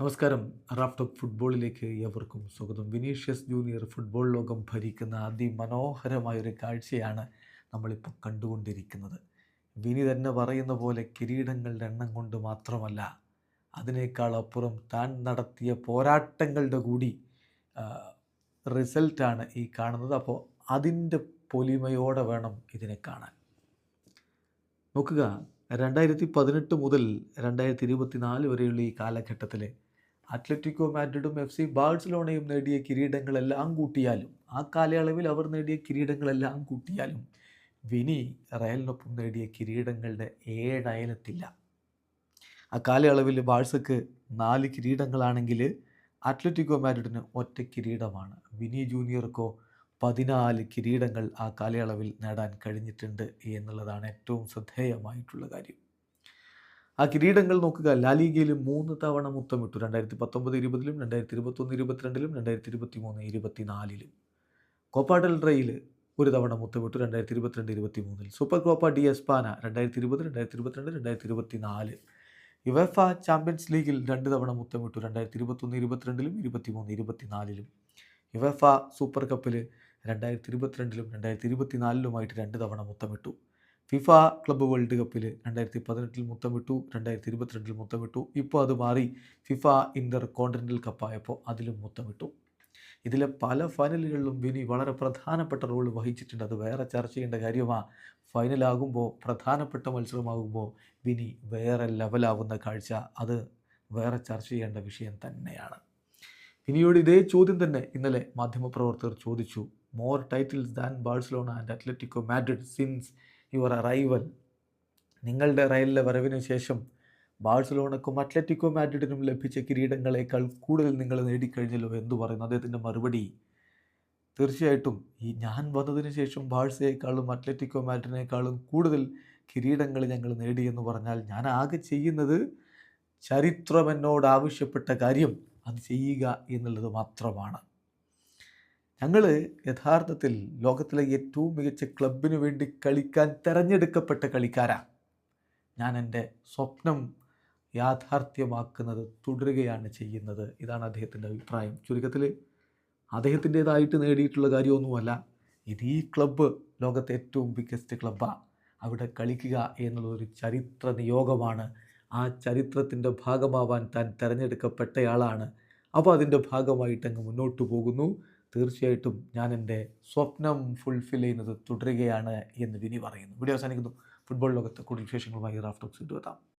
നമസ്കാരം. റാഫ്റ്റോപ്പ് ഫുട്ബോളിലേക്ക് ഏവർക്കും സ്വാഗതം. വിനീഷ്യസ് ജൂനിയർ ഫുട്ബോൾ ലോകം ഭരിക്കുന്ന അതിമനോഹരമായൊരു കാഴ്ചയാണ് നമ്മളിപ്പോൾ കണ്ടുകൊണ്ടിരിക്കുന്നത്. വിനി തന്നെ പറയുന്ന പോലെ കിരീടങ്ങളുടെ എണ്ണം കൊണ്ട് മാത്രമല്ല അതിനേക്കാൾ അപ്പുറം താൻ നടത്തിയ പോരാട്ടങ്ങളുടെ കൂടി റിസൾട്ടാണ് ഈ കാണുന്നത്. അപ്പോൾ അതിന്റെ പൊലിമയോടെ വേണം ഇതിനെ കാണാൻ. നോക്കുക രണ്ടായിരത്തി പതിനെട്ട് മുതൽ രണ്ടായിരത്തി ഇരുപത്തിനാല് വരെയുള്ള ഈ കാലഘട്ടത്തിൽ അത്ലറ്റിക്കോ മാഡ്രിഡും എഫ് സി ബാഴ്സലോണയും നേടിയ കിരീടങ്ങളെല്ലാം കൂട്ടിയാലും ആ കാലയളവിൽ അവർ നേടിയ കിരീടങ്ങളെല്ലാം കൂട്ടിയാലും വിനി റയലിനൊപ്പം നേടിയ കിരീടങ്ങളുടെ ഏഴയലത്തില്ല ആ കാലയളവിൽ ബാഴ്സക്ക് നാല് കിരീടങ്ങളാണെങ്കിൽ അത്ലറ്റിക്കോ മാഡ്രിഡിന് ഒറ്റ കിരീടമാണ്. വിനി ജൂനിയർക്കോ പതിനാല് കിരീടങ്ങൾ ആ കാലയളവിൽ നേടാൻ കഴിഞ്ഞിട്ടുണ്ട് എന്നുള്ളതാണ് ഏറ്റവും ശ്രദ്ധേയമായിട്ടുള്ള കാര്യം. ആ കിരീടങ്ങൾ നോക്കുക. ലാലിഗയിൽ മൂന്ന് തവണ മുത്തമിട്ടു. രണ്ടായിരത്തി പത്തൊമ്പത് ഇരുപതിലും രണ്ടായിരത്തി ഇരുപത്തൊന്ന് ഇരുപത്തിരണ്ടിലും രണ്ടായിരത്തി ഇരുപത്തി മൂന്ന് ഇരുപത്തിനാലിലും. കോപ്പ ഡെൽ റേയിൽ ഒരു തവണ മുത്തമിട്ടു. രണ്ടായിരത്തി ഇരുപത്തിരണ്ട് ഇരുപത്തി മൂന്നിൽ സൂപ്പർ കോപ്പ ഡി എസ്പാന രണ്ടായിരത്തി ഇരുപത് രണ്ടായിരത്തി ഇരുപത്തിരണ്ട് രണ്ടായിരത്തി ഇരുപത്തി നാല് യുവഫ ചാമ്പ്യൻസ് ലീഗിൽ രണ്ട് തവണ മുത്തമിട്ടു. രണ്ടായിരത്തി ഇരുപത്തൊന്ന് ഇരുപത്തിരണ്ടിലും ഇരുപത്തി മൂന്ന് ഇരുപത്തിനാലിലും. യുവഫ സൂപ്പർ കപ്പിൽ രണ്ടായിരത്തി ഇരുപത്തിരണ്ടിലും രണ്ടായിരത്തി ഇരുപത്തിനാലിലുമായിട്ട് രണ്ട് തവണ മുത്തമിട്ടു. ഫിഫ ക്ലബ്ബ് വേൾഡ് കപ്പിൽ രണ്ടായിരത്തി പതിനെട്ടിൽ മുത്തം വിട്ടു രണ്ടായിരത്തി ഇരുപത്തിരണ്ടിൽ മുത്തം വിട്ടു. ഇപ്പോൾ അത് മാറി ഫിഫ ഇന്റർ കോണ്ടിനൽ കപ്പായപ്പോൾ അതിലും മുത്തം വിട്ടു. ഇതിലെ പല ഫൈനലുകളിലും വിനി വളരെ പ്രധാനപ്പെട്ട റോൾ വഹിച്ചിട്ടുണ്ട്. അത് വേറെ ചർച്ച ചെയ്യേണ്ട കാര്യമാണ് ഫൈനലാകുമ്പോൾ പ്രധാനപ്പെട്ട മത്സരമാകുമ്പോൾ വിനി വേറെ ലെവലാവുന്ന കാഴ്ച. അത് വേറെ ചർച്ച ചെയ്യേണ്ട വിഷയം തന്നെയാണ്. വിനിയോട് ഇതേ ചോദ്യം തന്നെ ഇന്നലെ മാധ്യമപ്രവർത്തകർ ചോദിച്ചു. More titles than Barcelona and Atletico Madrid since your arrival. നിങ്ങളുടെ റയലിലെ വരവിന് ശേഷം ബാഴ്സലോണക്കും അത്ലറ്റിക്കോ മാഡ്രിഡിനും ലഭിച്ച കിരീടങ്ങളെക്കാൾ കൂടുതൽ നിങ്ങൾ നേടിക്കഴിഞ്ഞല്ലോ എന്ന് പറയുന്നു അദ്ദേഹത്തിന്റെ മറുപടി. തീർച്ചയായിട്ടും ഈ ഞാൻ വന്നതിന് ശേഷം ബാഴ്സയേക്കാളും അത്ലറ്റിക്കോ മാഡ്രിഡിനേക്കാളും കൂടുതൽ കിരീടങ്ങൾ ഞങ്ങൾ നേടി എന്ന് പറഞ്ഞാൽ ഞാൻ ആകെ ചെയ്യുന്നത് ചരിത്രം എന്നോട് ആവശ്യപ്പെട്ട കാര്യം അത് ചെയ്യുക എന്നുള്ളത് മാത്രമാണ്. ഞങ്ങൾ യഥാർത്ഥത്തിൽ ലോകത്തിലെ ഏറ്റവും മികച്ച ക്ലബിന് വേണ്ടി കളിക്കാൻ തിരഞ്ഞെടുക്കപ്പെട്ട കളിക്കാരാണ് ഞാൻ എന്റെ സ്വപ്നം യാഥാർത്ഥ്യമാക്കുന്നത് തുടരുകയാണ് ചെയ്യുന്നത് ഇതാണ് അദ്ദേഹത്തിന്റെ അഭിപ്രായം. ചുരുക്കത്തിൽ അദ്ദേഹത്തിന്റേതായിട്ട് നേടിയിട്ടുള്ള കാര്യമൊന്നുമല്ല. ഇത് ഈ ക്ലബ്ബ് ലോകത്തെ ഏറ്റവും ബിഗ്ഗസ്റ്റ് ക്ലബ്ബാണ് അവിടെ കളിക്കുക എന്നുള്ളൊരു ചരിത്ര നിയോഗമാണ്. ആ ചരിത്രത്തിന്റെ ഭാഗമാവാൻ താൻ തിരഞ്ഞെടുക്കപ്പെട്ടയാളാണ്. അപ്പോൾ അതിന്റെ ഭാഗമായിട്ട് അങ്ങ് മുന്നോട്ട് പോകുന്നു. തീർച്ചയായിട്ടും ഞാൻ എന്റെ സ്വപ്നം ഫുൾഫിൽ ചെയ്യുന്നത് തുടരുകയാണ് എന്ന് വിനി പറയുന്നു. വീഡിയോ അവസാനിക്കുന്നു. ഫുട്ബോൾ ലോകത്ത് കൂടുതൽ വിശേഷങ്ങളുമായി റാഫ്റ്റോക്സ് എത്താം.